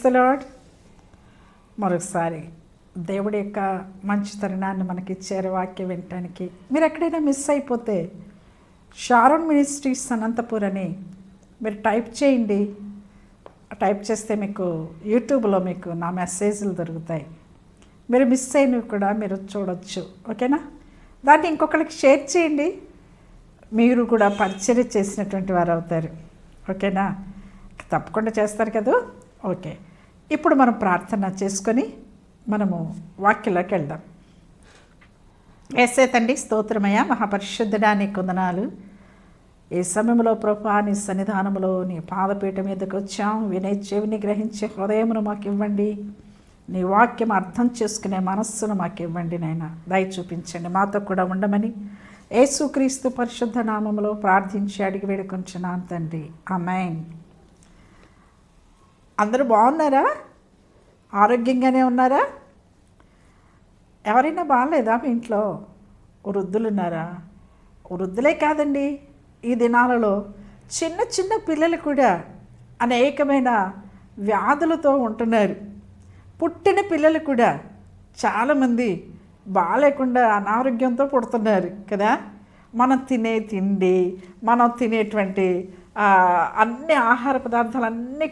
క్రైస్తలాడ్ మరొకసారి దేవుడి యొక్క మంచి తరుణాన్ని మనకి ఇచ్చారు వాక్యం వినటానికి. మీరు ఎక్కడైనా మిస్ అయిపోతే షారోన్ మినిస్ట్రీస్ అనంతపూర్ అని మీరు టైప్ చేయండి. టైప్ చేస్తే మీకు యూట్యూబ్లో మీకు నా మెసేజ్లు దొరుకుతాయి. మీరు మిస్ అయినవి కూడా మీరు చూడొచ్చు. ఓకేనా? దాన్ని ఇంకొకరికి షేర్ చేయండి. మీరు కూడా పరిచర్య చేసినటువంటి వారు అవుతారు ఓకేనా? తప్పకుండా చేస్తారు కదా? ఓకే. ఇప్పుడు మనం ప్రార్థన చేసుకొని మనము వాక్యంలోకి వెళ్దాం. ఏసే తండ్రి స్తోత్రమయ్య మహాపరిశుద్ధుడా నీ కొందనాలు. ఈ సమయంలో ప్రభా నీ సన్నిధానంలో నీ పాదపీఠ మీదకి వచ్చాం వినే చెవిని గ్రహించే హృదయమును మాకు ఇవ్వండి నీ వాక్యం అర్థం చేసుకునే మనస్సును మాకు ఇవ్వండి నాయన. దయ చూపించండి. మాతో కూడా ఉండమని యేసుక్రీస్తు పరిశుద్ధ నామములో ప్రార్థించి అడిగి వేడుకొంచున్నాను తండ్రి. అమైన్ అందరూ బాగున్నారా? ఆరోగ్యంగానే ఉన్నారా? ఎవరైనా బాగాలేదా మీ ఇంట్లో? వృద్ధులున్నారా? వృద్ధులే కాదండి ఈ దినాలలో చిన్న చిన్న పిల్లలు కూడా అనేకమైన వ్యాధులతో ఉంటున్నారు. పుట్టిన పిల్లలు కూడా చాలామంది బాగాలేకుండా అనారోగ్యంతో పుడుతున్నారు కదా? మనం తినే తిండి మనం తినేటువంటి అన్ని ఆహార పదార్థాలు అన్నీ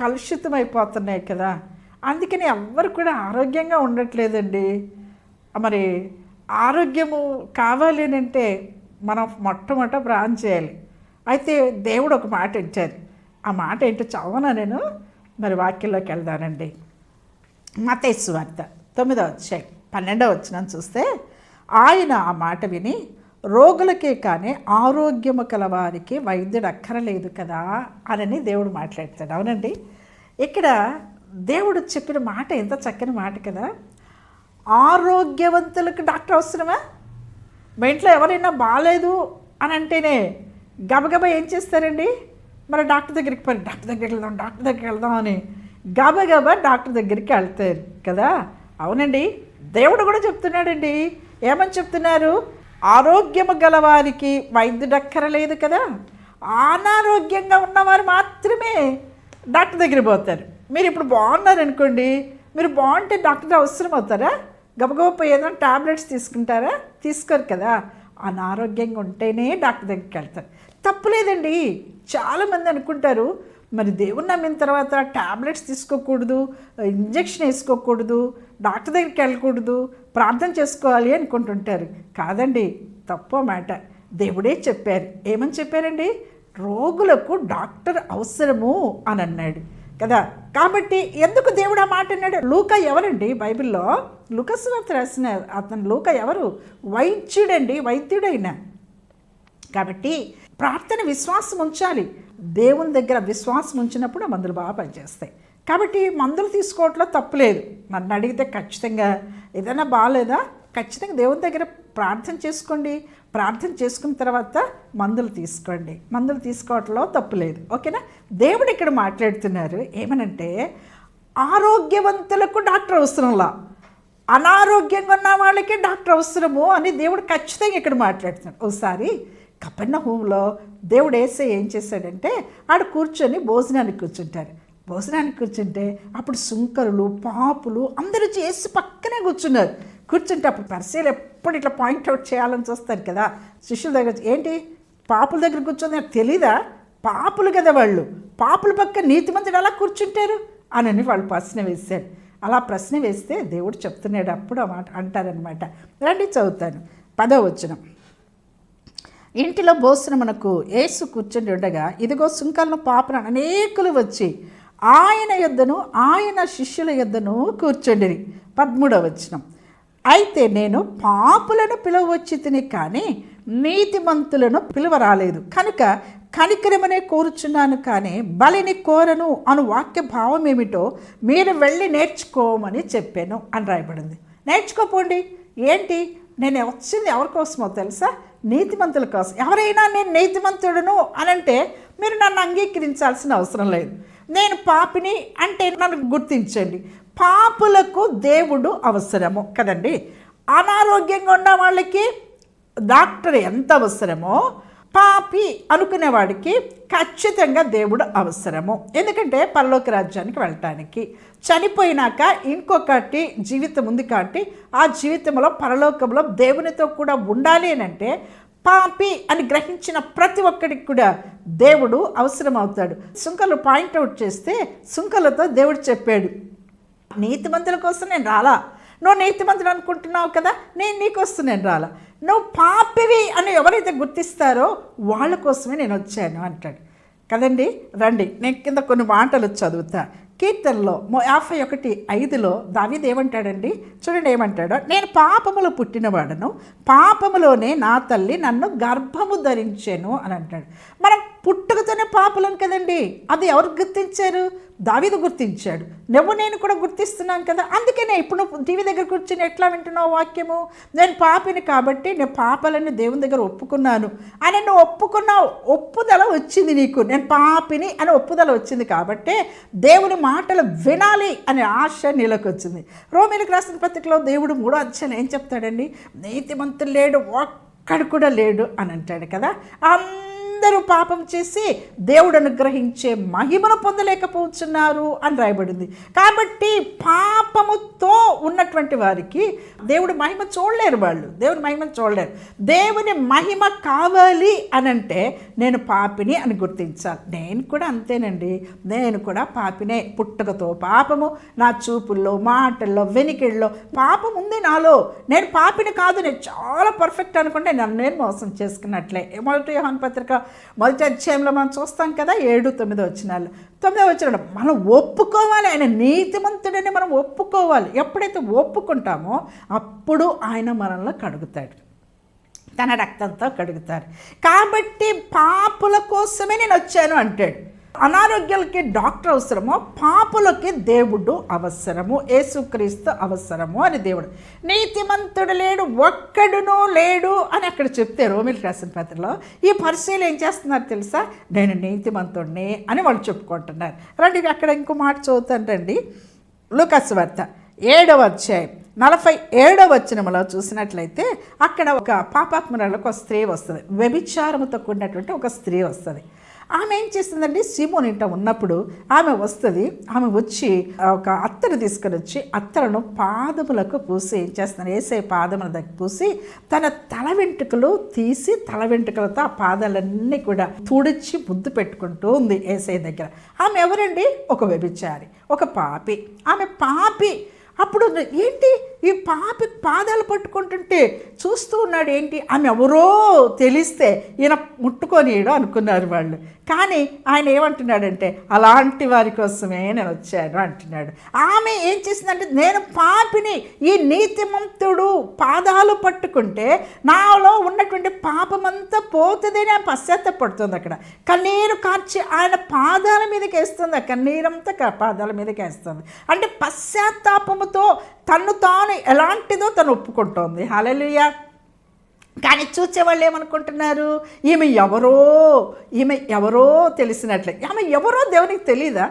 కలుషితం అయిపోతున్నాయి కదా. అందుకని ఎవ్వరు కూడా ఆరోగ్యంగా ఉండట్లేదండి. మరి ఆరోగ్యము కావాలి అని అంటే మనం మొట్టమొదట ప్రాణం చేయాలి. అయితే దేవుడు ఒక మాట ఇచ్చారు. ఆ మాట ఏంటో చదవనా నేను? మరి వాక్యంలోకి వెళ్దానండి. మతేశ్వార్త తొమ్మిదవ తొమ్మిదో వచ్చాయి పన్నెండవ వచ్చిన చూస్తే ఆయన ఆ మాట విని రోగులకే కానీ ఆరోగ్యము కలవారికి వైద్యుడు అక్కరలేదు కదా అని దేవుడు మాట్లాడతాడు. అవునండి? ఇక్కడ దేవుడు చెప్పిన మాట ఎంత చక్కని మాట కదా? ఆరోగ్యవంతులకు డాక్టర్ అవసరమా? మా ఇంట్లో ఎవరైనా బాగాలేదు అని అంటేనే గబగబా ఏం చేస్తారండి? మరి డాక్టర్ దగ్గరికి పోయి డాక్టర్ దగ్గరికి వెళ్దాం డాక్టర్ దగ్గరికి వెళ్దాం అని గబగబా డాక్టర్ దగ్గరికి వెళ్తారు కదా? అవునండి? దేవుడు కూడా చెప్తున్నాడండి. ఏమని చెప్తున్నారు? ఆరోగ్యము గలవారికి వైద్యుడక్కరలేదు కదా. అనారోగ్యంగా ఉన్నవారు మాత్రమే డాక్టర్ దగ్గర పోతారు. మీరు ఇప్పుడు బాగున్నారు అనుకోండి మీరు బాగుంటే డాక్టర్ అవసరం అవుతారా గబగబ ఏదైనా టాబ్లెట్స్ తీసుకుంటారా? తీసుకోరు కదా. అనారోగ్యంగా ఉంటేనే డాక్టర్ దగ్గరికి వెళ్తారు. తప్పులేదండి చాలామంది అనుకుంటారు మరి దేవుని నమ్మిన తర్వాత టాబ్లెట్స్ తీసుకోకూడదు ఇంజెక్షన్ వేసుకోకూడదు డాక్టర్ దగ్గరికి వెళ్ళకూడదు ప్రార్థన చేసుకోవాలి అనుకుంటుంటారు. కాదండి తప్పు మాట. దేవుడే చెప్పారు. ఏమని చెప్పారండి? రోగులకు డాక్టర్ అవసరము అని అన్నాడు. కదా? కాబట్టి ఎందుకు దేవుడు ఆ మాట అన్నాడు? లూక ఎవరండి బైబిల్లో? లూకస్వార్త రాసిన అతను లూక ఎవరు? వైద్యుడండి వైద్యుడైన. కాబట్టి ప్రార్థన విశ్వాసం ఉంచాలి. దేవుని దగ్గర విశ్వాసం ఉంచినప్పుడు మందులు బాగా పనిచేస్తాయి. కాబట్టి మందులు తీసుకోవట్లో తప్పులేదు నన్ను అడిగితే ఖచ్చితంగా ఏదైనా బాగాలేదా? ఖచ్చితంగా దేవుని దగ్గర ప్రార్థన చేసుకోండి. ప్రార్థన చేసుకున్న తర్వాత మందులు తీసుకోండి. మందులు తీసుకోవట్లో తప్పులేదు ఓకేనా? దేవుడు ఇక్కడ మాట్లాడుతున్నారు ఏమనంటే ఆరోగ్యవంతులకు డాక్టర్ అవసరంలా. అనారోగ్యంగా ఉన్న వాళ్ళకే డాక్టర్ అవసరము అని దేవుడు ఖచ్చితంగా ఇక్కడ మాట్లాడుతున్నాడు. ఒకసారి కపెన్న హోంలో దేవుడు వేసే ఏం చేశాడంటే ఆడ కూర్చొని భోజనానికి కూర్చుంటారు భోజనానికి కూర్చుంటే అప్పుడు సుంకరులు పాపులు అందరూ చేసి పక్కనే కూర్చున్నారు. కూర్చుంటే అప్పుడు పరిశీలి ఎప్పుడు ఇట్లా పాయింట్అవుట్ చేయాలని చూస్తారు కదా. శిష్యుల దగ్గర ఏంటి? పాపుల దగ్గర కూర్చుంది నాకు తెలీదా? పాపులు కదా వాళ్ళు. పాపుల పక్క నీతిమంతుడు అలా కూర్చుంటారు? అని వాళ్ళు ప్రశ్న వేశారు. అలా ప్రశ్న వేస్తే దేవుడు చెప్తున్నాడు. అప్పుడు మాట అంటారనమాట రండి చదువుతాను. పదో వచనం. ఇంటిలో భోజనమునకు ఏసు కూర్చుని ఉండగా ఇదిగో సుంకాలను పాపన అనేకులు వచ్చి ఆయన యొద్దను ఆయన శిష్యుల యొద్దను కూర్చుండిరి. పదమూడవ వచనం. అయితే నేను పాపులను పిలవచ్చి తిని కానీ నీతిమంతులను పిలువరాలేదు. కనుక కనికరమనే కోరుచున్నాను కానీ బలిని కోరను అను వాక్య భావం ఏమిటో మీరు వెళ్ళి నేర్చుకోమని చెప్పాను అని రాయబడింది. నేర్చుకోపోండి. ఏంటి? నేను వచ్చింది ఎవరి కోసమో తెలుసా? నీతిమంతుల కోసం. ఎవరైనా నేను నీతిమంతుడును అనంటే మీరు నన్ను అంగీకరించాల్సిన అవసరం లేదు. నేను పాపిని అంటే నన్ను గుర్తించండి. పాపులకు దేవుడు అవసరము కదండి. అనారోగ్యంగా ఉన్న వాళ్ళకి డాక్టర్ ఎంత అవసరమో పాపి అనుకునేవాడికి ఖచ్చితంగా దేవుడు అవసరము. ఎందుకంటే పరలోక రాజ్యానికి వెళ్ళటానికి. చనిపోయినాక ఇంకొకటి జీవితం ఉంది కాబట్టి ఆ జీవితంలో పరలోకంలో దేవునితో కూడా ఉండాలి అని అంటే పాపి అని గ్రహించిన ప్రతి ఒక్కడికి కూడా దేవుడు అవసరం అవుతాడు సుంకలు పాయింట్అవుట్ చేస్తే సుంకలతో దేవుడు చెప్పాడు నీతిమంతుల కోసం నేను రాలా. నువ్వు నీతిమంతుడు అనుకుంటున్నావు కదా నేను నీకోసం నేను రాలా. నువ్వు పాపివి అని ఎవరైతే గుర్తిస్తారో వాళ్ళ కోసమే నేను వచ్చాను అంటాడు. కదండి? రండి నేను కింద కొన్ని మాటలు చదువుతా. కీర్తనలో యాభై ఒకటి ఐదులో దావిదేమంటాడండి చూడండి ఏమంటాడో. నేను పాపములో పుట్టినవాడను పాపములోనే నా తల్లి నన్ను గర్భము ధరించాను అని అంటాడు. మనం పుట్టుకతోనే పాపలను కదండి. అది ఎవరు గుర్తించారు? దావీదు గుర్తించాడు. నువ్వు నేను కూడా గుర్తిస్తున్నాను కదా. అందుకనే ఇప్పుడు నువ్వు టీవీ దగ్గర కూర్చొని ఎట్లా వింటున్నావు వాక్యము? నేను పాపిని కాబట్టి నేను పాపాలని దేవుని దగ్గర ఒప్పుకున్నాను. అని నువ్వు ఒప్పుకున్నావు ఒప్పుదల వచ్చింది నీకు. నేను పాపిని అని ఒప్పుదల వచ్చింది కాబట్టి దేవుని మాటలు వినాలి అనే ఆశ నీలోకి వచ్చింది. రోమిలకు రాసిన పత్రికలో దేవుడు మూడో అధ్యాయం ఏం చెప్తాడండి? నీతిమంతులు లేడు ఒక్కడు కూడా లేడు అని అంటాడు కదా. అందరూ పాపం చేసి దేవుడు అనుగ్రహించే మహిమను పొందలేకపోతున్నారు అని రాయబడింది. కాబట్టి పాపముతో ఉన్నటువంటి వారికి దేవుడు మహిమ చూడలేరు వాళ్ళు. దేవుని మహిమ చూడలేరు. దేవుని మహిమ కావాలి అని అంటే నేను పాపిని అని గుర్తించాలి. నేను కూడా అంతేనండి. నేను కూడా పాపినే. పుట్టుకతో పాపము నా చూపుల్లో మాటల్లో వెనికిళ్ళలో పాపం ఉంది నాలో. నేను పాపిని కాదు. నేను చాలా పర్ఫెక్ట్ అనుకుంటే నన్ను నేను మోసం చేసుకున్నట్లే. మొదటి యోహాన్ పత్రిక మొదటి అధ్యాయంలో మనం చూస్తాం కదా ఏడు తొమ్మిది వచ్చినాలు తొమ్మిదో వచ్చిన మనం ఒప్పుకోవాలి. ఆయన నీతిమంతుడని మనం ఒప్పుకోవాలి. ఎప్పుడైతే ఒప్పుకుంటామో అప్పుడు ఆయన మనల్ని కడుగుతాడు. తన రక్తంతో కడుగుతారు కాబట్టి పాపుల కోసమే నేను వచ్చాను అంటాడు. అనారోగ్యాలకి డాక్టర్ అవసరమో పాపులకి దేవుడు అవసరము యేసుక్రీస్తు అవసరము అని దేవుడు నీతిమంతుడు లేడు ఒక్కడునూ లేడు అని అక్కడ చెప్తే రోమిల్ రాసిన పత్రికలో ఈ పరిశీలి ఏం చేస్తున్నారు తెలుసా? నేను నీతిమంతుడిని అని వాళ్ళు చెప్పుకుంటున్నారు. రండి అక్కడ ఇంకో మాట చదువుతాను రండి. లుకస్ వార్త ఏడవ అధ్యాయం నలభై ఏడవ వచ్చినములో చూసినట్లయితే అక్కడ ఒక పాపాత్మరాలకు ఒక స్త్రీ వస్తుంది. వ్యభిచారముతో కూడినటువంటి ఒక స్త్రీ వస్తుంది. ఆమె ఏం చేస్తుందండి సిమోన్ ఇంట ఉన్నప్పుడు ఆమె వస్తుంది ఆమె వచ్చి ఒక అత్తను తీసుకొని వచ్చి అత్తలను పాదములకు పూసి ఏం చేస్తున్నారు వేసే పాదముల దగ్గర పూసి తన తల వెంట్రుకలు తీసి తల వెంట్రుకలతో ఆ పాదాలన్నీ కూడా తుడిచి ముద్దు పెట్టుకుంటూ ఉంది ఏసై దగ్గర. ఆమె ఎవరండి? ఒక వ్యభిచారి ఒక పాపి. ఆమె పాపి. అప్పుడు ఏంటి? ఈ పాపి పాదాలు పట్టుకుంటుంటే చూస్తూ ఉన్నాడు ఏంటి? ఆమె ఎవరో తెలిస్తే ఈయన ముట్టుకొనియడు అనుకున్నారు వాళ్ళు. కానీ ఆయన ఏమంటున్నాడంటే అలాంటి వారి కోసమే నేను వచ్చాను అంటున్నాడు. ఆమె ఏం చేసిందంటే నేను పాపిని ఈ నీతిమంతుడు పాదాలు పట్టుకుంటే నాలో ఉన్నటువంటి పాపమంతా పోతుందని ఆమె పశ్చాత్తపడుతుంది అక్కడ. కన్నీరు కార్చి ఆయన పాదాల మీదకి వేస్తుంది ఆ కన్నీరంతా క- పాదాల మీదకి వేస్తుంది. అంటే పశ్చాత్తాపముతో తను తాను ఎలాంటిదో తను ఒప్పుకుంటోంది. హల్లెలూయా. కానీ చూసేవాళ్ళు ఏమనుకుంటున్నారు? ఈమె ఎవరో ఈమె ఎవరో తెలిసినట్లే. ఆమె ఎవరో దేవునికి తెలీదా?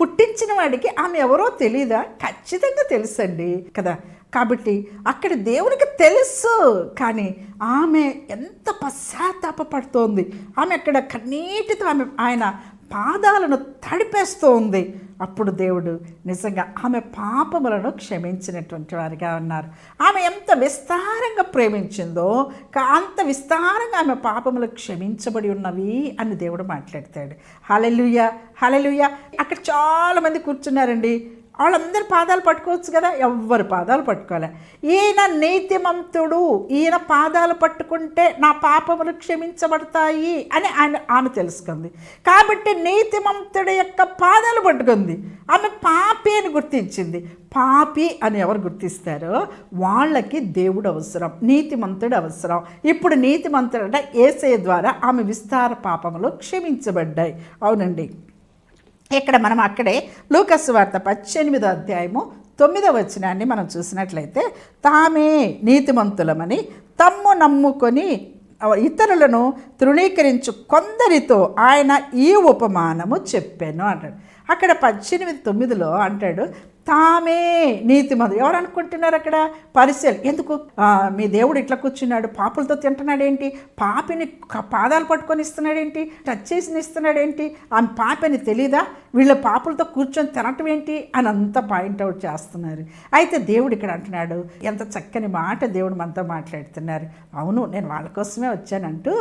పుట్టించిన వాడికి ఆమె ఎవరో తెలీదా? ఖచ్చితంగా తెలుసండి కదా? కాబట్టి అక్కడ దేవునికి తెలుసు కానీ ఆమె ఎంత పశ్చాత్తాపడుతోంది ఆమె అక్కడ కన్నీటితో ఆమె ఆయన పాదాలను తడిపేస్తూ ఉంది. అప్పుడు దేవుడు నిజంగా ఆమె పాపములను క్షమించినటువంటి వారిగా ఉన్నారు. ఆమె ఎంత విస్తారంగా ప్రేమించిందో కా- అంత విస్తారంగా ఆమె పాపములు క్షమించబడి ఉన్నవి అని దేవుడు మాట్లాడతాడు. హలెలుయ హలెలుయ అక్కడ చాలామంది కూర్చున్నారండి. వాళ్ళందరి పాదాలు పట్టుకోవచ్చు కదా? ఎవ్వరి పాదాలు పట్టుకోలే. ఈయన నీతిమంతుడు. ఈయన పాదాలు పట్టుకుంటే నా పాపములు క్షమించబడతాయి అని ఆయన ఆమె తెలుసుకుంది. కాబట్టి నీతిమంతుడి యొక్క పాదాలు పట్టుకుంది. ఆమె పాపి అని గుర్తించింది. పాపి అని ఎవరు గుర్తిస్తారో? వాళ్ళకి దేవుడు అవసరం నీతిమంతుడు అవసరం. ఇప్పుడు నీతిమంతుడు అంటే ఏసయ ద్వారా ఆమె విస్తార పాపములు క్షమించబడ్డాయి. అవునండి. ఇక్కడ మనం అక్కడే లూకస్ వార్త పద్దెనిమిదో అధ్యాయము తొమ్మిదో వచనాన్ని మనం చూసినట్లయితే తామే నీతిమంతులమని తమ్ము నమ్ముకొని ఇతరులను తృణీకరించు కొందరితో ఆయన ఈ ఉపమానము చెప్పాను అంటాడు. అక్కడ పద్దెనిమిది తొమ్మిదిలో అంటాడు తామే నీతిమంతుడు ఎవరు అనుకుంటున్నారు అక్కడ? పరిశీలి ఎందుకు? మీ దేవుడు ఇట్లా కూర్చున్నాడు. పాపులతో తింటున్నాడు ఏంటి పాపిని పాదాలు పట్టుకొని ఇస్తున్నాడు ఏంటి టచ్ చేసి ఇస్తున్నాడు ఏంటి పాపని తెలీదా? వీళ్ళ పాపులతో కూర్చొని తినటం ఏంటి? అని అంతా పాయింట్అవుట్ చేస్తున్నారు. అయితే దేవుడు ఇక్కడ అంటున్నాడు ఎంత చక్కని మాట దేవుడు మనతో మాట్లాడుతున్నారు. అవును నేను వాళ్ళ కోసమే వచ్చానంటూ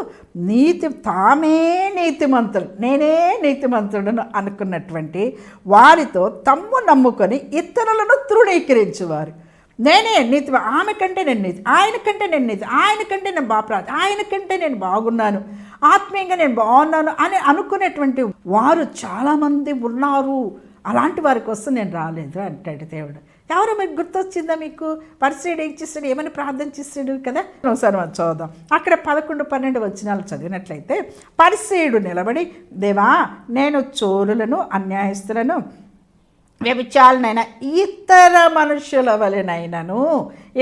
నీతి తామే నీతిమంతులు. నేనే నీతిమంతుడను అనుకున్నటువంటి వారితో తమ్ము నమ్ముకొని ఇతరులను తృణీకరించేవారు. నేనే నీతి ఆమె కంటే నేను నీతి ఆయన కంటే నేను నీతి ఆయన కంటే నేను బాప్రాతి ఆయన కంటే నేను బాగున్నాను ఆత్మీయంగా నేను బాగున్నాను అని అనుకునేటువంటి వారు చాలామంది ఉన్నారు. అలాంటి వారి కోసం నేను రాలేదు అంటాడు దేవుడు. ఎవరు మీకు గుర్తొచ్చిందా మీకు? పరిచయుడు ఏం చేస్తాడు? ఏమని ప్రార్థన చేస్తాడు కదా? ఒకసారి మనం చూద్దాం. అక్కడ పదకొండు పన్నెండు వచనాలు చదివినట్లయితే పరిచయుడు నిలబడి దేవా నేను చోరులను అన్యాయస్తులను వ్యభిచాలనైనా ఇతర మనుషుల వలనైనను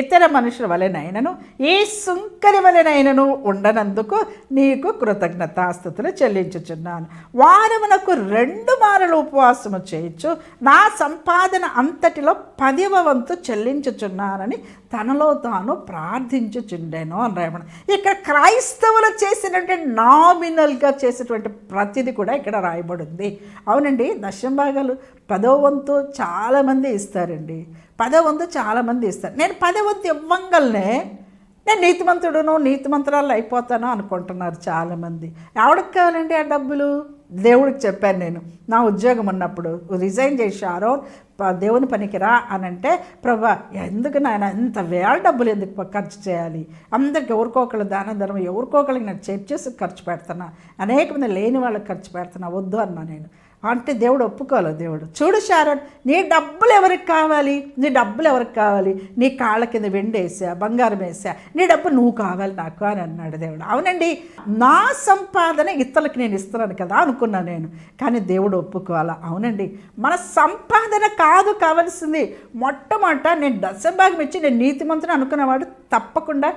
ఇతర మనుషుల వలెనైనను ఏ సుంకరి వలెనైనను ఉండనందుకు నీకు కృతజ్ఞతాస్థుతులు చెల్లించుచున్నాను. వారమునకు రెండు మారలు ఉపవాసము చేయొచ్చు నా సంపాదన అంతటిలో పదివ వంతు చెల్లించుచున్నానని తనలో తాను ప్రార్థించుచుండెను అని రాయమన ఇక్కడ క్రైస్తవులు చేసినటువంటి నామినల్గా చేసినటువంటి ప్రతిది కూడా ఇక్కడ రాయబడింది. అవునండి దశం భాగాలు పదో వంతు చాలామంది ఇస్తారండి. పదవంతు చాలామంది ఇస్తారు. నేను పదవంతు ఇవ్వంగలనే నేను నీతిమంతుడును నీతిమంతురాలు అయిపోతాను అనుకుంటున్నారు చాలామంది. ఎవడికి కావాలండి ఆ డబ్బులు? దేవుడికి చెప్పాను నేను. నా ఉద్యోగం ఉన్నప్పుడు రిజైన్ చేశారో దేవుని పనికిరా అని అంటే ప్రభా ఎందుకు నాయన ఇంత వేల డబ్బులు ఎందుకు ఖర్చు చేయాలి? అందరికి ఎవరికొకళ్ళు దాన ధర్మం ఎవరికోకళ్ళకి నేను చేసి ఖర్చు పెడుతున్నా. అనేక మంది లేని వాళ్ళకి ఖర్చు పెడుతున్నా. వద్దు అన్నా నేను. అంటే దేవుడు ఒప్పుకోలేదు దేవుడు. చూడు శారణ్ నీ డబ్బులు ఎవరికి కావాలి? నీ డబ్బులు ఎవరికి కావాలి? నీ కాళ్ళ కింద వెండి వేసా బంగారం వేసా నీ డబ్బు నువ్వు కావాలి నాకు అని అన్నాడు దేవుడు. అవునండి నా సంపాదన ఇతరులకి నేను ఇస్తున్నాను కదా అనుకున్నా నేను. కానీ దేవుడు ఒప్పుకోవాలా? అవునండి. మన సంపాదన కాదు కావాల్సింది. మొట్టమొదట నేను దశభాగం ఇచ్చి నేను నీతిమంతుని అనుకున్నవాడు తప్పకుండా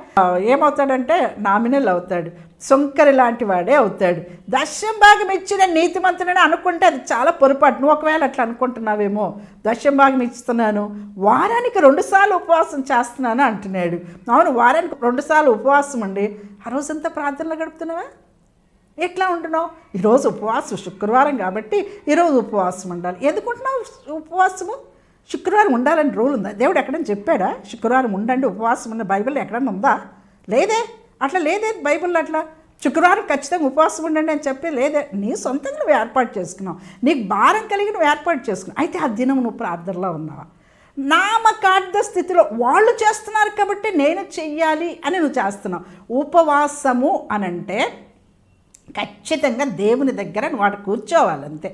ఏమవుతాడంటే నామినల్ అవుతాడు. సొంకరి లాంటి వాడే అవుతాడు. దశం భాగం ఇచ్చిన నీతిమంతుడని అనుకుంటే అది చాలా పొరపాటు. నువ్వు ఒకవేళ అట్లా అనుకుంటున్నావేమో దశం భాగం ఇస్తున్నాను వారానికి రెండుసార్లు ఉపవాసం చేస్తున్నాను అంటున్నాడు. అవును వారానికి రెండుసార్లు ఉపవాసం అండి ఆ రోజంతా ప్రార్థనలు గడుపుతున్నావా? ఎట్లా ఉంటున్నావు? ఈరోజు ఉపవాసం శుక్రవారం కాబట్టి ఈరోజు ఉపవాసం ఉండాలి. ఎందుకుంటున్నావు ఉపవాసము? శుక్రవారం ఉండాలని రూల్ ఉందా? దేవుడు ఎక్కడైనా చెప్పాడా? శుక్రవారం ఉండండి ఉపవాసం ఉన్న బైబిల్ ఎక్కడైనా ఉందా? లేదే? అట్లా లేదే బైబిల్లో అట్లా? శుక్రవారం ఖచ్చితంగా ఉపవాసం ఉండండి అని చెప్పి లేదే. నీ సొంతంగా నువ్వు ఏర్పాటు చేసుకున్నావు. నీకు భారం కలిగి నువ్వు ఏర్పాటు చేసుకున్నావు. అయితే ఆ దినం నువ్వు ప్రార్థనలో ఉన్నావా? నామకార్థ స్థితిలో వాళ్ళు చేస్తున్నారు కాబట్టి నేను చెయ్యాలి అని నువ్వు చేస్తున్నావు. ఉపవాసము అనంటే ఖచ్చితంగా దేవుని దగ్గర వాడు కూర్చోవాలంతే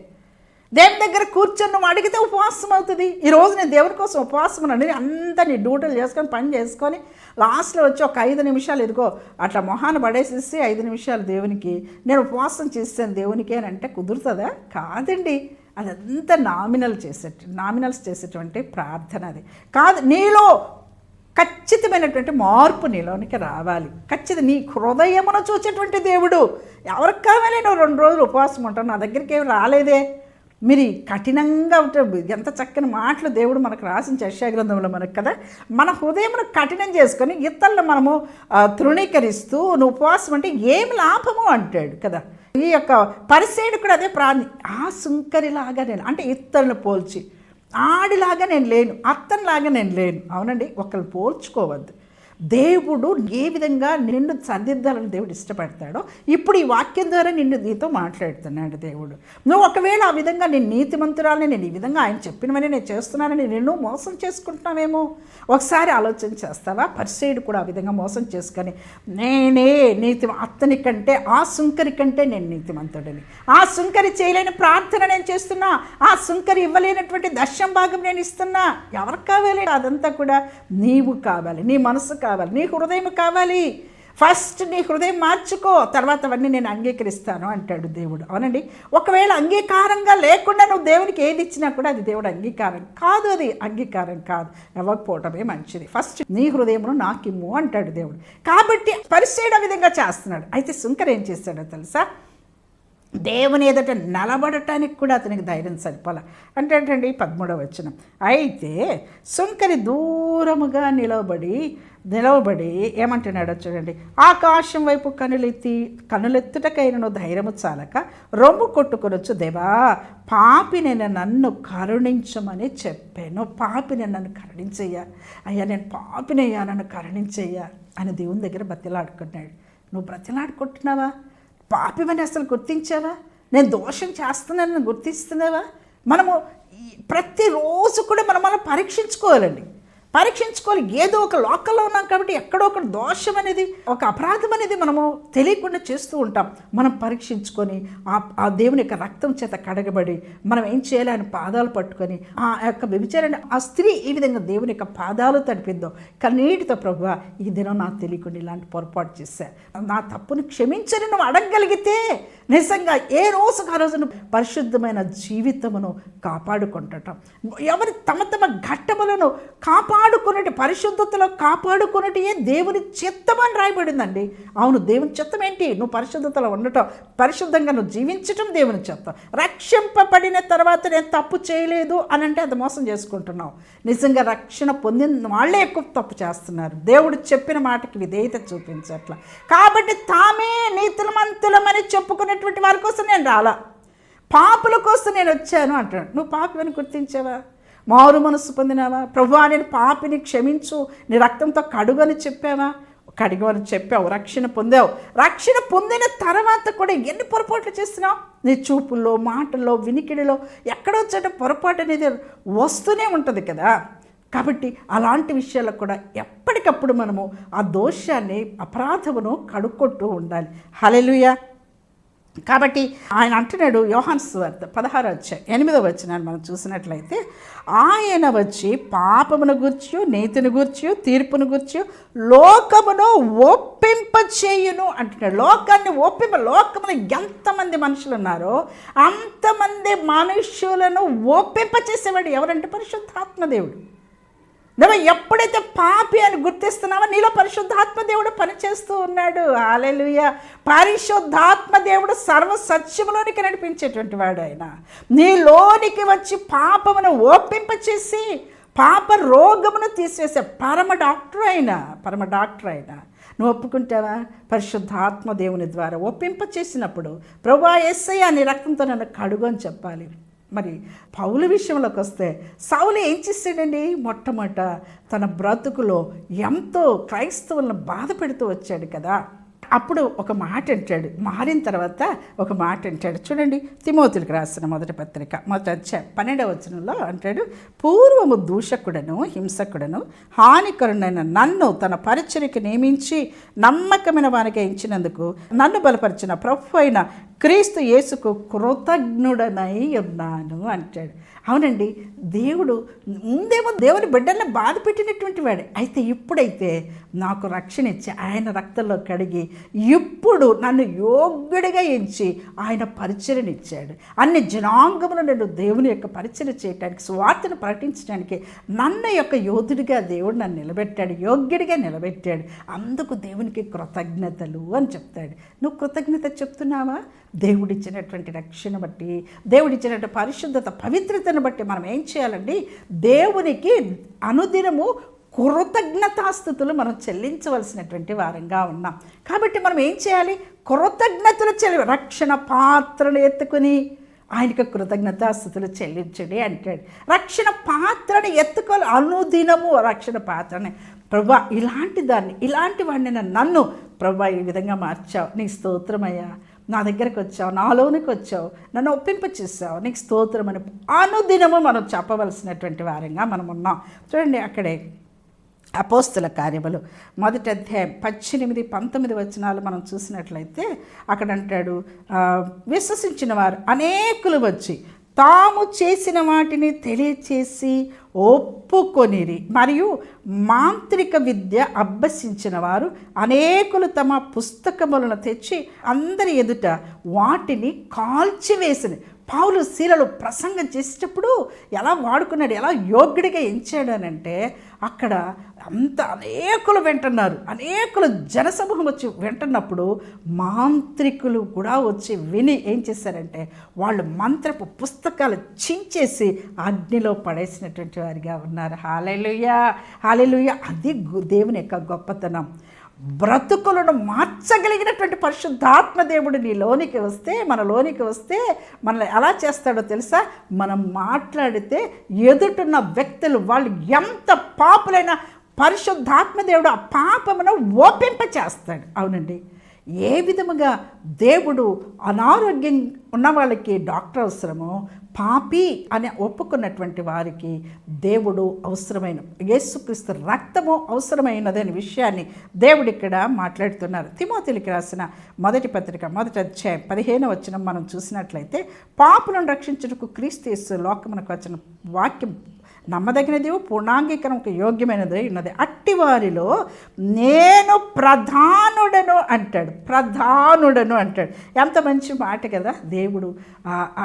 దేవుని దగ్గర కూర్చొని నువ్వు అడిగితే ఉపవాసం అవుతుంది. ఈరోజు నేను దేవుని కోసం ఉపవాసం ఉన్నాను. అంతా నీ డ్యూటీలు చేసుకొని పని చేసుకొని లాస్ట్లో వచ్చి ఒక ఐదు నిమిషాలు ఇదిగో అట్లా మొహాన్ని పడేసేసి ఐదు నిమిషాలు దేవునికి నేను ఉపవాసం చేస్తాను దేవునికి అని అంటే కుదురుతుందా? కాదండి. అదంతా నామినల్ చేసే నామినల్స్ చేసేటువంటి ప్రార్థన అది. కాదు నీలో ఖచ్చితమైనటువంటి మార్పు నీలోనికి రావాలి. ఖచ్చిత నీ హృదయమును చూసేటువంటి దేవుడు. ఎవరికి కావాలి? నువ్వు రెండు రోజులు ఉపవాసం ఉంటావు. నా దగ్గరికి ఏమి రాలేదే. మీరు కఠినంగా ఉంటారు ఎంత చక్కని మాటలు దేవుడు మనకు రాసిన చర్చా గ్రంథంలో మనకు కదా? మన హృదయమును కఠినం చేసుకొని ఇతరులను మనము తృణీకరిస్తూ నువ్వు ఉపవాసం అంటే ఏం లాభము అంటాడు కదా? ఈ యొక్క పరిసేడు కూడా అదే ప్రాణి. ఆ సుంకరిలాగా నేను అంటే ఇతరులను పోల్చి ఆడిలాగా నేను లేను అత్తనిలాగా నేను లేను. అవునండి ఒకళ్ళు పోల్చుకోవద్దు. దేవుడు ఏ విధంగా నిన్ను సరిదిద్దాలని దేవుడు ఇష్టపడతాడో ఇప్పుడు ఈ వాక్యం ద్వారా నిన్ను నీతో మాట్లాడుతున్నాడు దేవుడు. నువ్వు ఒకవేళ ఆ విధంగా నేను నీతిమంతురాలని నేను ఈ విధంగా ఆయన చెప్పినవని నేను చేస్తున్నానని నిన్ను మోసం చేసుకుంటున్నావేమో? ఒకసారి ఆలోచన చేస్తావా? పరిసేయుడు కూడా ఆ విధంగా మోసం చేసుకొని నేనే నీతి అత్తని కంటే ఆ సుంకరి కంటే నేను నీతిమంతుడిని. ఆ సుంకరి చేయలేని ప్రార్థన నేను చేస్తున్నా. ఆ సుంకరి ఇవ్వలేనటువంటి దశం భాగం నేను ఇస్తున్నా. ఎవరికి కావాలి అదంతా కూడా? నీవు కావాలి. నీ మనసు కావాలి. నీ హృదయం కావాలి. ఫస్ట్ నీ హృదయం మార్చుకో. తర్వాత అవన్నీ నేను అంగీకరిస్తాను అంటాడు దేవుడు. అవునండి? ఒకవేళ అంగీకారంగా లేకుండా నువ్వు దేవునికి ఏది ఇచ్చినా కూడా అది దేవుడు అంగీకారం కాదు అది. అంగీకారం కాదు. ఇవ్వకపోవటమే మంచిది. ఫస్ట్ నీ హృదయమును నాకిమ్ము అంటాడు దేవుడు. కాబట్టి పరిచయం విధంగా చేస్తున్నాడు. అయితే శుంకర్ ఏం చేస్తాడో తెలుసా? దేవుని ఎదుట నిలబడటానికి కూడా అతనికి ధైర్యం సరిపోల. అంటే ఏంటండి? పదమూడవ వచ్చిన అయితే శుంకరి దూరముగా నిలబడి నిలవబడి ఏమంటున్నాడో చూడండి. ఆకాశం వైపు కనులెత్తి కనులెత్తుటకైనను ధైర్యము చాలక రొమ్ము కొట్టుకొనొచ్చు దేవా పాపిని నన్ను కరుణించమని చెప్పాను. పాపిని నన్ను కరుణించయ్యా. అయ్యా నేను పాపినయ్యా నన్ను కరుణించయ్యా అని దేవుని దగ్గర బతిలాడుకున్నాడు నువ్వు బ్రతిలాడుకుంటున్నావా? పాపివని అసలు గుర్తించావా? నేను దోషం చేస్తున్నానని గుర్తిస్తున్నావా? మనము ప్రతిరోజు కూడా మనం మనం పరీక్షించుకోవాలండి. పరీక్షించుకోవాలి. ఏదో ఒక లోకల్లో ఉన్నాం కాబట్టి ఎక్కడో ఒక దోషం అనేది ఒక అపరాధం అనేది మనము తెలియకుండా చేస్తూ ఉంటాం. మనం పరీక్షించుకొని ఆ ఆ దేవుని యొక్క రక్తం చేత కడగబడి మనం ఏం చేయాలి? ఆయన పాదాలు పట్టుకొని ఆ యొక్క వ్యభిచారాన్ని ఆ స్త్రీ ఈ విధంగా దేవుని యొక్క పాదాలు తడిపిందో కన్నీటితో ప్రభు ఈ దినం నాకు తెలియకుండా ఇలాంటి పొరపాటు చేశా. నా తప్పును క్షమించని నువ్వు అడగగలిగితే నిజంగా ఏ రోజుకు ఆ రోజును పరిశుద్ధమైన జీవితమును కాపాడుకుంటటం ఎవరి తమ తమ ఘట్టములను కాపాడుకున్నటి పరిశుద్ధతలో కాపాడుకున్నటియే దేవుని చిత్తమని రాయబడిందండి? అవును దేవుని చిత్తం ఏంటి? నువ్వు పరిశుద్ధతలో ఉండటం పరిశుద్ధంగా నువ్వు జీవించటం దేవుని చిత్తం. రక్షింపబడిన తర్వాత నేను తప్పు చేయలేదు అని అంటే అది మోసం చేసుకుంటున్నావు. నిజంగా రక్షణ పొందిన వాళ్ళే ఎక్కువ తప్పు చేస్తున్నారు. దేవుడు చెప్పిన మాటకి విధేయత చూపించట్ల. కాబట్టి తామే నీతిమంతులమని చెప్పుకునేటువంటి వారి కోసం నేను రాలా. పాపుల కోసం నేను వచ్చాను అంటాడు. నువ్వు పాపని గుర్తించావా? మారు మనసు పొందినావా? ప్రభు నేను పాపిని క్షమించు నీ రక్తంతో కడుగని చెప్పావా? కడిగని చెప్పావు రక్షణ పొందావు. రక్షణ పొందిన తర్వాత కూడా ఎన్ని పొరపాట్లు చేస్తున్నావు? నీ చూపుల్లో మాటల్లో వినికిడిలో ఎక్కడో చోట పొరపాటు అనేది వస్తూనే ఉంటుంది కదా. కాబట్టి అలాంటి విషయాలకు కూడా ఎప్పటికప్పుడు మనము ఆ దోషాన్ని అపరాధమును కడుక్కొట్టు ఉండాలి. హలెలుయా కాబట్టి ఆయన అంటున్నాడు యోహాన్ సువార్త పదహారు వచ్చాయి ఎనిమిదో వచ్చినాన్ని మనం చూసినట్లయితే ఆయన వచ్చి పాపమును గూర్చి నీతిని గూర్చి తీర్పును గూర్చి లోకమును ఒప్పింప చేయును అంటున్నాడు. లోకాన్ని ఒప్పింప లోకమును ఎంతమంది మనుషులు ఉన్నారో అంతమంది మనుషులను ఒప్పింప చేసేవాడు ఎవరంటే పరిశుద్ధాత్మదేవుడు నువ్వు ఎప్పుడైతే పాపి అని గుర్తిస్తున్నావో నీలో పరిశుద్ధాత్మ దేవుడు పనిచేస్తూ ఉన్నాడు. ఆలెలుయ పరిశుద్ధాత్మ దేవుడు సర్వ సత్యములోనికి నడిపించేటువంటి వాడు ఆయన. నీలోనికి వచ్చి పాపమును ఓపింపచేసి పాప రోగమును తీసివేసే పరమ డాక్టర్ అయినా పరమ డాక్టర్ అయినా నువ్వు ఒప్పుకుంటావా? పరిశుద్ధాత్మ దేవుని ద్వారా ఒప్పింప చేసినప్పుడు ప్రభా ఎస్ఐ అని రక్తంతో నన్ను కడుగు అని చెప్పాలి. మరి పౌలు విషయంలోకి వస్తే సౌలు ఏం చేశాడండి? మొట్టమొదట తన బ్రతుకులో ఎంతో క్రైస్తవులను బాధ పెడుతూ వచ్చాడు కదా. అప్పుడు ఒక మాట అంటాడు. మారిన తర్వాత ఒక మాట అంటాడు. చూడండి తిమోతులకు రాసిన మొదటి పత్రిక. మొదటి అధ్యాయం పన్నెండవ వచనంలో అంటాడు పూర్వము దూషకుడను హింసకుడను హానికరుడైన నన్ను తన పరిచయకి నియమించి నమ్మకమైన వానికి ఇచ్చినందుకు నన్ను బలపరిచిన ప్రభు అయిన క్రీస్తు యేసుకు కృతజ్ఞుడనై ఉన్నాను అంటాడు. అవునండి దేవుడు ముందేమో దేవుని బిడ్డల్ని బాధ పెట్టినటువంటి వాడే. అయితే ఇప్పుడైతే నాకు రక్షణ ఇచ్చి ఆయన రక్తంలో కడిగి ఇప్పుడు నన్ను యోగ్యుడిగా ఎంచి ఆయన పరిచయం ఇచ్చాడు. అన్ని జనాంగములు నేను దేవుని యొక్క పరిచయం చేయడానికి స్వార్థను ప్రకటించడానికి నన్ను యొక్క యోధుడిగా దేవుడు నన్ను నిలబెట్టాడు యోగ్యుడిగా నిలబెట్టాడు. అందుకు దేవునికి కృతజ్ఞతలు అని చెప్తాడు. నువ్వు కృతజ్ఞత చెప్తున్నావా? దేవుడిచ్చినటువంటి రక్షణ బట్టి దేవుడిచ్చినటువంటి పరిశుద్ధత పవిత్రతను బట్టి మనం ఏం చేయాలండి? దేవునికి అనుదినము కృతజ్ఞతాస్థుతులు మనం చెల్లించవలసినటువంటి వారంగా ఉన్నాం. కాబట్టి మనం ఏం చేయాలి? కృతజ్ఞతలు చెల్లి రక్షణ పాత్రను ఎత్తుకుని ఆయనకు కృతజ్ఞతాస్థుతులు చెల్లించండి అంటాడు. రక్షణ పాత్రని ఎత్తుకోవాలి అనుదినము రక్షణ పాత్రని. ప్రభా ఇలాంటి దాన్ని ఇలాంటి వాడిని నన్ను ప్రభా ఈ విధంగా మార్చావు. నీ స్తోత్రమయ్యా నా దగ్గరకు వచ్చావు నాలోనికి వచ్చావు నన్ను ఒప్పింప చేసావు. నీకు స్తోత్రం అని అనుదినము మనం చెప్పవలసినటువంటి వారంగా మనం ఉన్నాం. చూడండి అక్కడే అపోస్తుల కార్యములు. మొదటి అధ్యాయం పద్దెనిమిది పంతొమ్మిది వచనాలు మనం చూసినట్లయితే అక్కడ అంటాడు విశ్వసించిన వారు అనేకులు వచ్చి తాము చేసిన వాటిని తెలియచేసి ఒప్పుకొనిరి. మరియు మాంత్రిక విద్య అభ్యసించిన వారు అనేకులు తమ పుస్తకములను తెచ్చి అందరి ఎదుట వాటిని కాల్చివేసిన పావులు శీలలు ప్రసంగం చేసేటప్పుడు ఎలా వాడుకున్నాడు ఎలా యోగ్యుడిగా ఎంచాడు అని అంటే అక్కడ అంత అనేకులు వింటున్నారు. అనేకులు జనసమూహం వచ్చి వింటున్నప్పుడు మాంత్రికులు కూడా వచ్చి విని ఏం చేశారంటే వాళ్ళు మంత్రపు పుస్తకాలు చించేసి అగ్నిలో పడేసినటువంటి వారిగా ఉన్నారు. హాలెలుయ! హాలెలుయ! అది దేవుని యొక్క గొప్పతనం. బ్రతుకులను మార్చగలిగినటువంటి పరిశుద్ధాత్మ దేవుడు నీ లోనికి వస్తే మన లోనికి వస్తే మనల్ని ఎలా చేస్తాడో తెలుసా? మనం మాట్లాడితే ఎదుటిన్న వ్యక్తులు వాళ్ళు ఎంత పాపులైన పరిశుద్ధాత్మ దేవుడు ఆ పాపమును ఓపింప చేస్తాడు అవునండి. ఏ విధముగా దేవుడు అనారోగ్యం ఉన్న వాళ్ళకి డాక్టర్ అవసరమో పాపి అని ఒప్పుకున్నటువంటి వారికి దేవుడు అవసరమైన యేసుక్రీస్తు రక్తము అవసరమైనదనే విషయాన్ని దేవుడు ఇక్కడ మాట్లాడుతున్నారు. తిమోతిలికి రాసిన మొదటి పత్రిక మొదటి అధ్యాయం పదిహేను వచ్చిన మనం చూసినట్లయితే పాపులను రక్షించుటకు క్రీస్తు యేసు లోకమునకు వచ్చిన వాక్యం నమ్మదగినది పూర్ణాంగీకరణకు యోగ్యమైనది ఉన్నది. అట్టి వారిలో నేను ప్రధానుడను అంటాడు ప్రధానుడను అంటాడు. ఎంత మంచి మాట కదా దేవుడు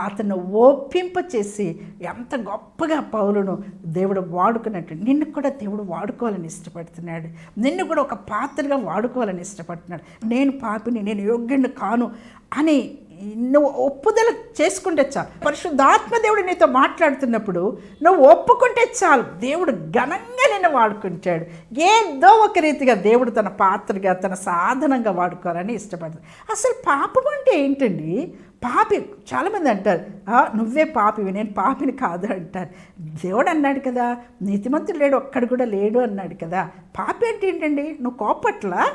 అతను ఓపింప చేసి ఎంత గొప్పగా పౌరును దేవుడు వాడుకున్నట్టు. నిన్ను కూడా దేవుడు వాడుకోవాలని ఇష్టపడుతున్నాడు. నిన్ను కూడా ఒక పాత్రగా వాడుకోవాలని ఇష్టపడుతున్నాడు. నేను పాపిని నేను యోగ్యుని కాను అని నువ్వు ఒప్పుదల చేసుకుంటే చాలు. పరిశుద్ధాత్మ దేవుడు నీతో మాట్లాడుతున్నప్పుడు నువ్వు ఒప్పుకుంటే చాలు. దేవుడు ఘనంగా నిన్ను వాడుకుంటాడు. ఏదో ఒక రీతిగా దేవుడు తన పాత్రగా తన సాధనంగా వాడుకోవాలని ఇష్టపడతాడు. అసలు పాపం అంటే ఏంటండి? పాపి చాలామంది అంటారు "ఆ, నువ్వే పాపివి నేను పాపిని కాదు అంటారు. దేవుడు అన్నాడు కదా నీతిమంతుడు లేడు ఒక్కడు కూడా లేడు అన్నాడు కదా. పాపి అంటే ఏంటండి? నువ్వు కోపట్లా?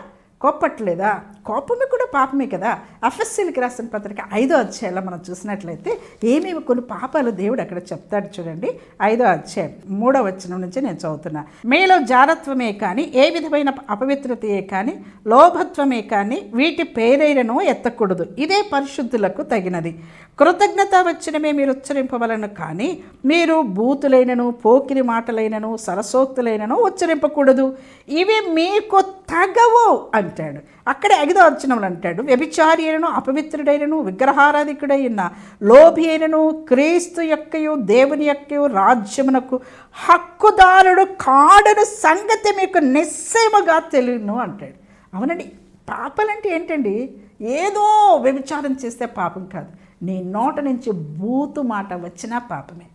కోపట్లేదా కోపమే కూడా పాపమే కదా. ఎఫ్ఎస్సీలకి రాసిన పత్రిక ఐదో అధ్యాయంలో మనం చూసినట్లయితే ఏమేమి కొన్ని పాపాలు దేవుడు అక్కడ చెప్తాడు చూడండి. ఐదో అధ్యాయం మూడో వచనం నుంచి నేను చదువుతున్నా. మీలో జారత్వమే కానీ ఏ విధమైన అపవిత్రతయే కానీ లోభత్వమే కానీ వీటి పేరైనను ఎత్తకూడదు. ఇదే పరిశుద్ధులకు తగినది. కృతజ్ఞత వచ్చినమే మీరు ఉచ్చరింపవలను కానీ మీరు బూతులైనను పోకిరి మాటలైనను సరసోక్తులైనను ఉచ్చరింపకూడదు. ఇవి మీకు తగవు అంటాడు. అక్కడే ఐదో అర్చనములు అంటాడు. వ్యభిచారి అయినను అపవిత్రుడైనను విగ్రహారాధికుడైన లోభి అయినను క్రీస్తు యొక్కయు దేవుని యొక్కయు రాజ్యమునకు హక్కుదారుడు కాడను సంగతి మీకు నిస్సేమగా తెలియను అంటాడు. అవునండి పాపాలంటే ఏంటండి? ఏదో వ్యభిచారం చేస్తే పాపం కాదు. నీ నోట నుంచి బూతు మాట వచ్చినా పాపమే.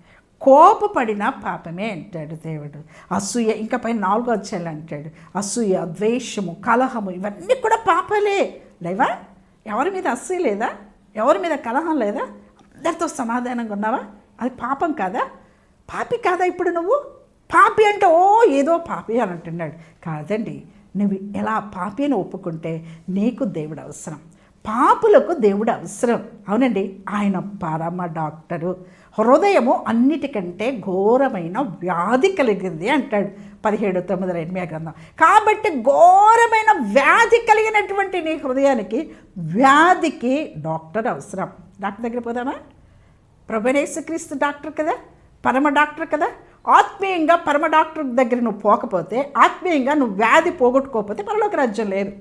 కోపపడిన పాపమే అంటాడు దేవుడు. అసూయ ఇంకా పైన నాలుగో వచ్చేలా అంటాడు. అసూయ ద్వేషము కలహము ఇవన్నీ కూడా పాపాలే లేవా? ఎవరి మీద అసూయ లేదా? ఎవరి మీద కలహం లేదా? అందరితో సమాధానంగా ఉన్నావా? అది పాపం కాదా? పాపి కాదా ఇప్పుడు నువ్వు? పాపి అంటే ఓ ఏదో పాపి అని అంటున్నాడు. కాదండి నువ్వు ఎలా పాపి అని ఒప్పుకుంటే నీకు దేవుడు అవసరం. పాపులకు దేవుడు అవసరం. అవునండి ఆయన పరమ డాక్టరు. హృదయము అన్నిటికంటే ఘోరమైన వ్యాధి కలిగింది అంటాడు పదిహేడు తొమ్మిది ఎనిమిది గ్రంథం. కాబట్టి ఘోరమైన వ్యాధి కలిగినటువంటి నీ హృదయానికి వ్యాధికి డాక్టర్ అవసరం. డాక్టర్ దగ్గర పోదామా? ప్రభునేసుక్రీస్తు డాక్టర్ కదా? పరమ డాక్టర్ కదా? ఆత్మీయంగా పరమ డాక్టర్ దగ్గర నువ్వు పోకపోతే ఆత్మీయంగా నువ్వు వ్యాధి పోగొట్టుకోకపోతే పరలోక రాజ్యం లేదు.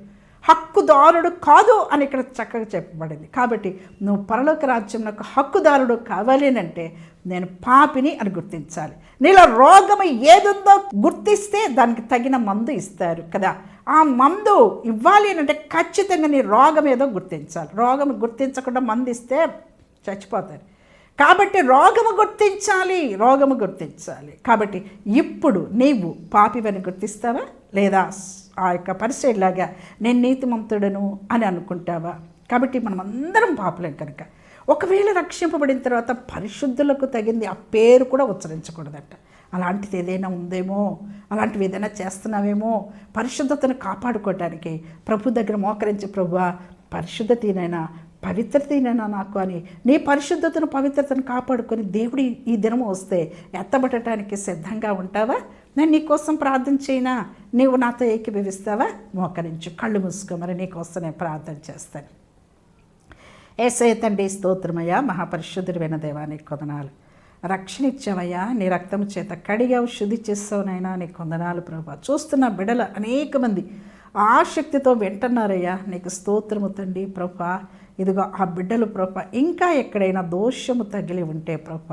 హక్కుదారుడు కాదు అని ఇక్కడ చక్కగా చెప్పబడింది. కాబట్టి నువ్వు పరలోక రాజ్యంలో హక్కుదారుడు కావాలి అని అంటే నేను పాపిని అని గుర్తించాలి. నీలో రోగము ఏదుందో గుర్తిస్తే దానికి తగిన మందు ఇస్తారు కదా. ఆ మందు ఇవ్వాలి అని అంటే ఖచ్చితంగా నీ రోగం ఏదో గుర్తించాలి. రోగం గుర్తించకుండా మందు ఇస్తే చచ్చిపోతారు. కాబట్టి రోగము గుర్తించాలి రోగము గుర్తించాలి. కాబట్టి ఇప్పుడు నీవు పాపివని గుర్తిస్తావా? లేదా ఆ యొక్క పరిచయలాగా నేను నీతిమంతుడను అని అనుకుంటావా? కాబట్టి మనం అందరం పాపలేం కనుక. ఒకవేళ రక్షింపబడిన తర్వాత పరిశుద్ధులకు తగింది ఆ పేరు కూడా ఉచ్చరించకూడదట. అలాంటిది ఏదైనా ఉందేమో? అలాంటివి ఏదైనా చేస్తున్నావేమో? పరిశుద్ధతను కాపాడుకోవటానికి ప్రభు దగ్గర మోకరించి ప్రభు పరిశుద్ధతనైనా పవిత్రతనేనా నాకు అని. నీ పరిశుద్ధతను పవిత్రతను కాపాడుకొని దేవుడి ఈ దినము వస్తే ఎత్తబడటానికి సిద్ధంగా ఉంటావా? నేను నీకోసం ప్రార్థన చేయనా? నీవు నాతో ఏకీభవిస్తావా? మోకరించు. కళ్ళు మూసుకోమని నీకోసం నేను ప్రార్థన చేస్తాను. ఏసయ తండ్రి స్తోత్రమయ్యా మహాపరిశుద్ధుడైన దేవానికి కొందనాలు. రక్షణ ఇచ్చావయ్యా నీ రక్తము చేత కడిగావు శుద్ధి చేస్తావునైనా నీ కొందనాలు ప్రభా. చూస్తున్న బిడల అనేక మంది ఆసక్తితో వింటున్నారయ్యా. నీకు స్తోత్రము తండ్రి ప్రభా. ఇదిగో ఆ బిడ్డలు ప్రభ ఇంకా ఎక్కడైనా దోషము తగిలి ఉంటే ప్రభ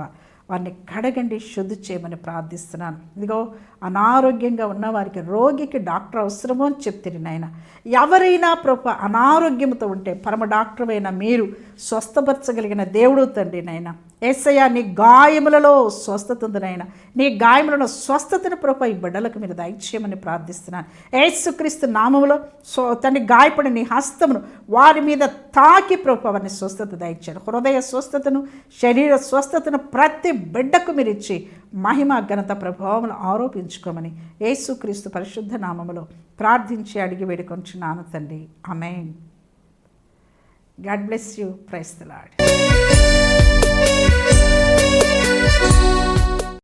వారిని కడగండి శుద్ధి చేయమని ప్రార్థిస్తున్నాను. ఇదిగో అనారోగ్యంగా ఉన్న వారికి రోగికి డాక్టర్ అవసరమో అని చెప్తుంది నాయన. ఎవరైనా ప్రభు అనారోగ్యంతో ఉంటే పరమ డాక్టర్ అయిన మీరు స్వస్థపరచగలిగిన దేవుడు తండ్రి నాయన. ఏసయ్య నీ గాయములలో స్వస్థత ఉంది నీ గాయములను స్వస్థతను ప్రభ ఈ బిడ్డలకు మీరు దయచేయమని ప్రార్థిస్తున్నాను. ఏసుక్రీస్తు నామములో సో తన గాయపడి నీ హస్తమును వారి మీద తాకి ప్రభు వారిని స్వస్థత దయచారు హృదయ స్వస్థతను శరీర స్వస్థతను ప్రతి బిడ్డకు మీరు ఇచ్చి మహిమ ఘనత ప్రభావములు ఆరోపించుకోమని యేసుక్రీస్తు పరిశుద్ధ నామములో ప్రార్థించి అడిగి వేడుకొంచున్నాను తండ్రి. Amen God bless you. Praise the lord Bye.